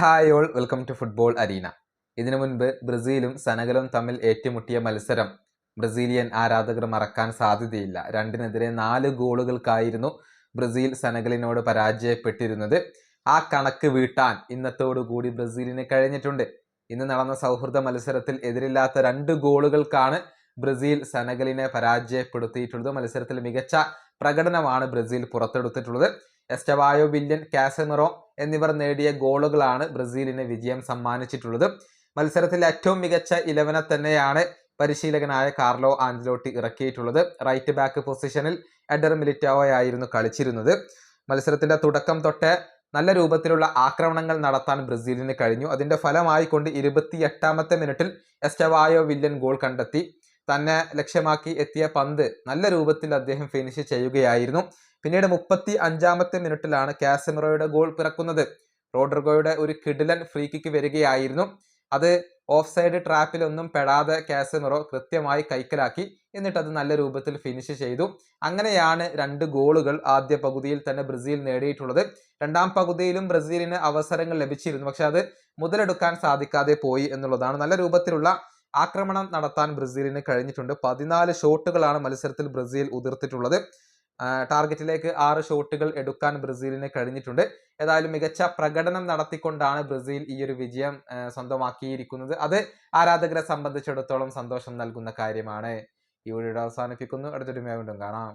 Hi all welcome to football arena ഇതിനു മുൻപ് ബ്രസീലും സെനഗലും തമ്മിൽ ഏറ്റുമുട്ടിയ മത്സരം ബ്രസീലിയൻ ആരാധകർ മറക്കാൻ സാധ്യതയില്ല. രണ്ടിനെതിരെ നാല് ഗോളുകൾക്കായിരുന്നു ബ്രസീൽ സെനഗലിനോട് പരാജയപ്പെട്ടിരുന്നത്. ആ കണക്ക് വീട്ടാൻ ഇന്നത്തോടുകൂടി ബ്രസീലിന് കഴിഞ്ഞിട്ടുണ്ട്. ഇന്ന് നടന്ന സൗഹൃദ മത്സരത്തിൽ എതിരില്ലാത്ത രണ്ട് ഗോളുകൾക്കാണ് ബ്രസീൽ സെനഗലിനെ പരാജയപ്പെടുത്തിയിട്ടുള്ളത്. മത്സരത്തിൽ മികച്ച പ്രകടനമാണ് ബ്രസീൽ പുറത്തെടുത്തിട്ടുള്ളത്. എസ്റ്റവായോ വില്യൻ കാസമിറോ എന്നിവർ നേടിയ ഗോളുകളാണ് ബ്രസീലിന് വിജയം സമ്മാനിച്ചിട്ടുള്ളത്. മത്സരത്തിലെ ഏറ്റവും മികച്ച ഇലവനെ തന്നെയാണ് പരിശീലകനായ കാർലോ ആഞ്ചലോട്ടി ഇറക്കിയിട്ടുള്ളത്. റൈറ്റ് ബാക്ക് പൊസിഷനിൽ എഡർ മിലിറ്റാവോയായിരുന്നു കളിച്ചിരുന്നത്. മത്സരത്തിന്റെ തുടക്കം തൊട്ട് നല്ല രൂപത്തിലുള്ള ആക്രമണങ്ങൾ നടത്താൻ ബ്രസീലിന് കഴിഞ്ഞു. അതിന്റെ ഫലമായിക്കൊണ്ട് ഇരുപത്തി എട്ടാമത്തെ മിനിറ്റിൽ എസ്റ്റവായോ വില്യൻ ഗോൾ കണ്ടെത്തി. തന്നെ ലക്ഷ്യമാക്കി എത്തിയ പന്ത് നല്ല രൂപത്തിൽ അദ്ദേഹം ഫിനിഷ് ചെയ്യുകയായിരുന്നു. പിന്നീട് മുപ്പത്തി അഞ്ചാമത്തെ മിനിറ്റിലാണ് കാസമിറോയുടെ ഗോൾ പിറക്കുന്നത്. റോഡ്രിഗോയുടെ ഒരു കിഡിലൻ ഫ്രീ കിക്ക് വരികയായിരുന്നു. അത് ഓഫ് സൈഡ് ട്രാപ്പിലൊന്നും പെടാതെ കാസമിറോ കൃത്യമായി കൈക്കലാക്കി. എന്നിട്ട് അത് നല്ല രൂപത്തിൽ ഫിനിഷ് ചെയ്തു. അങ്ങനെയാണ് രണ്ട് ഗോളുകൾ ആദ്യ പകുതിയിൽ തന്നെ ബ്രസീൽ നേടിയിട്ടുള്ളത്. രണ്ടാം പകുതിയിലും ബ്രസീലിന് അവസരങ്ങൾ ലഭിച്ചിരുന്നു. പക്ഷെ അത് മുതലെടുക്കാൻ സാധിക്കാതെ പോയി എന്നുള്ളതാണ്. നല്ല രൂപത്തിലുള്ള ആക്രമണം നടത്താൻ ബ്രസീലിന് കഴിഞ്ഞിട്ടുണ്ട്. പതിനാല് ഷോട്ടുകളാണ് മത്സരത്തിൽ ബ്രസീൽ ഉതിർത്തിട്ടുള്ളത്. ടാർഗറ്റിലേക്ക് ആറ് ഷോട്ടുകൾ എടുക്കാൻ ബ്രസീലിന് കഴിഞ്ഞിട്ടുണ്ട്. ഏതായാലും മികച്ച പ്രകടനം നടത്തിക്കൊണ്ടാണ് ബ്രസീൽ ഈ ഒരു വിജയം സ്വന്തമാക്കിയിരിക്കുന്നത്. അത് ആരാധകരെ സംബന്ധിച്ചിടത്തോളം സന്തോഷം നൽകുന്ന കാര്യമാണ്. ഈ വീഡിയോ അവസാനിപ്പിക്കുന്നു. അടുത്തൊരു വീണ്ടും കാണാം.